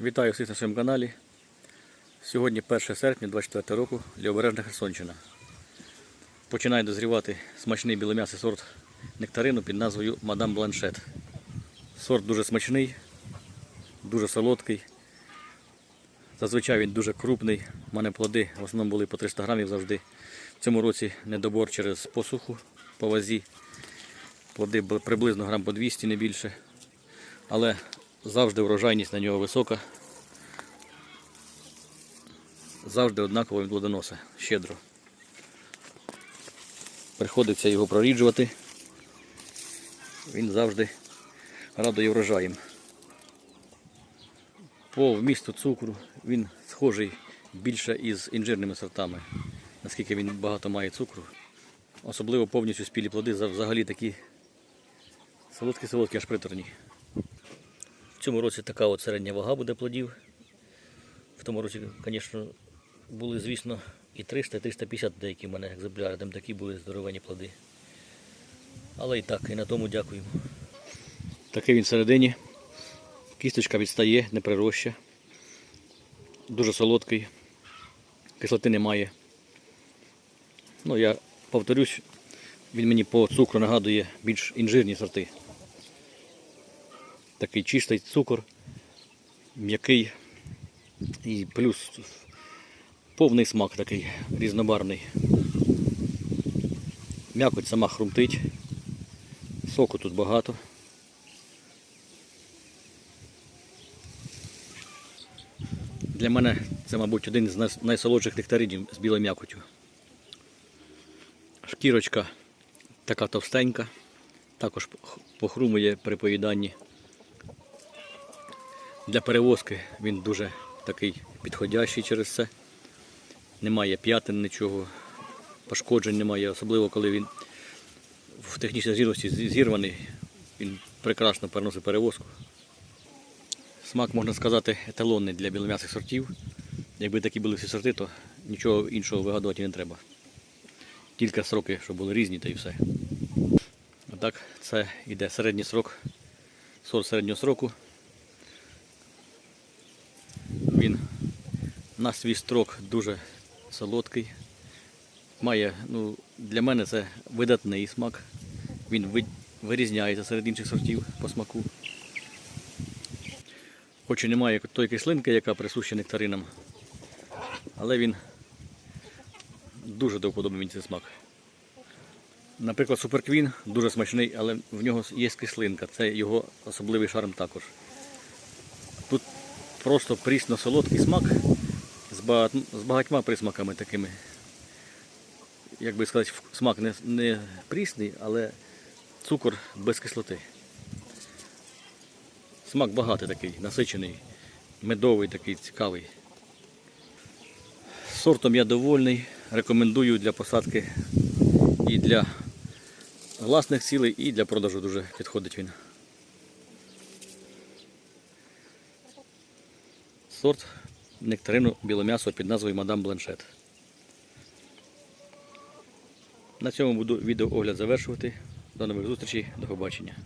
Вітаю всіх на своєму каналі. Сьогодні 1 серпня 24 року, Лівобережна Херсонщина. Починає дозрівати смачний білом'ясий сорт нектарину під назвою Мадам Бланшет. Сорт дуже смачний, дуже солодкий. Зазвичай він дуже крупний. У мене плоди в основному були по 300 грамів завжди. В цьому році недобор через посуху по вазі. Плоди приблизно грам по 200, не більше. Але завжди врожайність на нього висока. Завжди однаково він плодоносить, щедро. Приходиться його проріджувати. Він завжди радує врожаєм. По вмісту цукру він схожий більше із інжирними сортами, наскільки він багато має цукру. Особливо повністю спілі плоди взагалі такі солодкі-солодкі, аж приторні. В цьому році така от середня вага буде плодів. В тому році, звісно, були, звісно, і 300, і 350 деякі в мене екземпляри, там такі були здоровені плоди. Але і так, і на тому дякуємо. Такий він всередині. Кісточка відстає, не прироща. Дуже солодкий. Кислоти немає. Ну, я повторюсь, він мені по цукру нагадує більш інжирні сорти. Такий чистий цукор, м'який і плюс повний смак такий різнобарний. М'якоть сама хрумтить, соку тут багато. Для мене це, мабуть, один з найсолодших нектаринів з білою м'якотю. Шкірочка така товстенька, також похрумує при поїданні. Для перевозки він дуже такий підходящий через це. Немає п'ятин, нічого, пошкоджень немає, особливо коли він в технічній зрілості зірваний, він прекрасно переносить перевозку. Смак, можна сказати, еталонний для білом'ясих сортів. Якби такі були всі сорти, то нічого іншого вигадувати не треба. Тільки сроки, щоб були різні, та й все. Отак, це йде середній срок, сорт середнього сроку. Він на свій строк дуже солодкий. Має, ну, для мене це видатний смак. Він вирізняється серед інших сортів по смаку. Хоч і немає тої кислинки, яка присуща нектаринам, але він дуже до мені цей смак. Наприклад, суперквін дуже смачний, але в нього є кислинка. Це його особливий шарм також. Тут просто прісно солодкий смак з, багатьма присмаками такими. Як би сказати, смак не, не прісний, але цукор без кислоти. Смак багатий такий, насичений, медовий такий, цікавий. Сортом я довольний, рекомендую для посадки і для власних цілей, і для продажу дуже підходить він. Сорт нектарину білом'ясо під назвою Мадам Бланшет. На цьому буду відеоогляд завершувати. До нових зустрічей, до побачення.